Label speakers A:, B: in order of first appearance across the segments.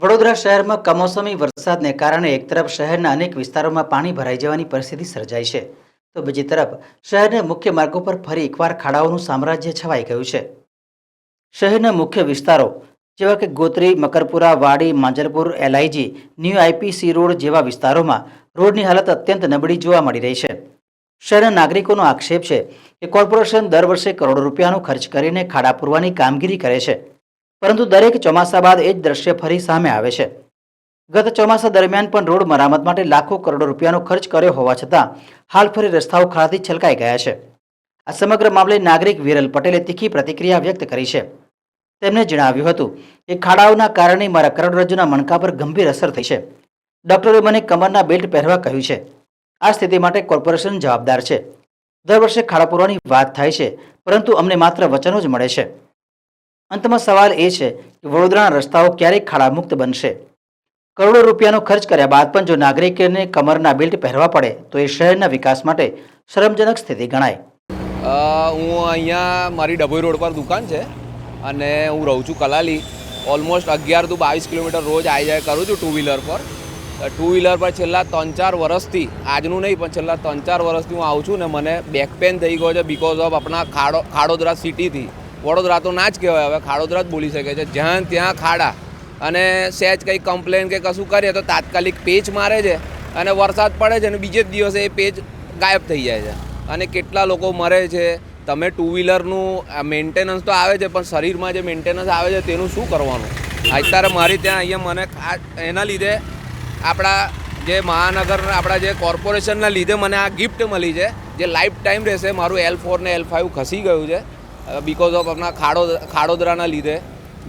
A: વડોદરા શહેરમાં કમોસમી વરસાદને કારણે એક તરફ શહેરના અનેક વિસ્તારોમાં પાણી ભરાઈ જવાની પરિસ્થિતિ સર્જાઈ છે. તો બીજી તરફ શહેરના મુખ્ય માર્ગો પર ફરી એકવાર ખાડાઓનું સામ્રાજ્ય છવાઈ ગયું છે. શહેરના મુખ્ય વિસ્તારો જેવા કે Gotri, Makarpura, Wadi, Manjalpur, LIG, new IPC road જેવા વિસ્તારોમાં રોડની હાલત અત્યંત નબળી જોવા મળી રહી છે. શહેરના નાગરિકોનો આક્ષેપ છે કે કોર્પોરેશન દર વર્ષે કરોડો રૂપિયાનો ખર્ચ કરીને ખાડા પૂરવાની કામગીરી કરે છે. પરંતુ દરેક ચોમાસા બાદ એ જ દ્રશ્ય ફરી સામે આવે છે. ગત ચોમાસા દરમિયાન પણ રોડ મરામત માટે લાખો કરોડો રૂપિયાનો ખર્ચ કર્યો હોવા છતાં, હાલ ફરી રસ્તાઓ ખાડાથી છલકાઈ ગયા છે. આ સમગ્ર મામલે નાગરિક વિરલ પટેલે તીખી પ્રતિક્રિયા વ્યક્ત કરી છે. તેમણે જણાવ્યું હતું કે ખાડાઓના કારણે મારા કરોડરજ્જુના મણકા પર ગંભીર અસર થઈ છે. ડોક્ટરે મને કમરના બેલ્ટ પહેરવા કહ્યું છે. આ સ્થિતિ માટે કોર્પોરેશન જવાબદાર છે. દર વર્ષે ખાડા પૂરવાની વાત થાય છે, પરંતુ અમને માત્ર વચનો જ મળે છે. અંતમાં સવાલ એ છે કે વડોદરાના રસ્તાઓ ક્યારેક ખાડામુક્ત બનશે? કરોડો રૂપિયાનો ખર્ચ કર્યા બાદ પણ જો નાગરિકોને કમરના બેલ્ટ પહેરવા પડે, તો એ શહેરના વિકાસ માટે શરમજનક સ્થિતિ ગણાય.
B: હું અહીંયા મારી ડભોઈ રોડ પર દુકાન છે અને હું રહું છું કલાલી. ઓલમોસ્ટ અગિયાર તો બાવીસ કિલોમીટર રોજ આવી જાય કરું છું ટુ વ્હીલર પર. ટુ વ્હીલર પર છેલ્લા ત્રણ ચાર વર્ષથી આજનું નહીં, પણ છેલ્લા ત્રણ ચાર વર્ષથી હું આવું છું ને મને બેક પેન થઈ ગયો છે બિકોઝ ઓફ આપણા ખાડો, ખાડોદરા સિટીથી વડોદરા તો ના જ કહેવાય. હવે ખાડોદરા જ બોલી શકે છે. જ્યાં ત્યાં ખાડા અને સહેજ કંઈ કમ્પ્લેન કે કશું કરીએ તો તાત્કાલિક પેચ મારે છે અને વરસાદ પડે છે અને બીજે જ દિવસે એ પેચ ગાયબ થઈ જાય છે. અને કેટલા લોકો મરે છે. તમે ટુ વ્હીલરનું મેન્ટેનન્સ તો આવે છે, પણ શરીરમાં જે મેન્ટેનન્સ આવે છે તેનું શું કરવાનું? અત્યારે મારી ત્યાં અહીંયા મને ખાસ એના લીધે આપણા જે મહાનગર, આપણા જે કોર્પોરેશનના લીધે મને આ ગિફ્ટ મળી છે. જે લાઈફ ટાઈમ રહેશે. મારું એલ ફોર ને એલ ફાઇવ ખસી ગયું છે. બિકોઝ ઓફ આપણા ખાડો, ખાડોદરાના લીધે,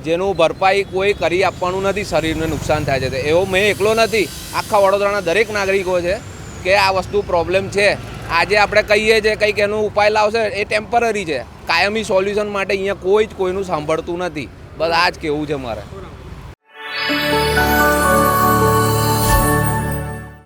B: જેનું ભરપાઈ કોઈ કરી આપવાનું નથી, શરીરને નુકસાન થાય છે. એવો મેં એકલો નથી. આખા વડોદરાના દરેક નાગરિકો છે કે આ વસ્તુ પ્રોબ્લેમ છે. આજે આપણે કહીએ છીએ, કંઈક એનો ઉપાય લાવશે, એ ટેમ્પરરી છે. કાયમી સોલ્યુશન માટે અહીંયા કોઈ જ કોઈનું સાંભળતું નથી. બસ આ જ કહેવું છે મારે.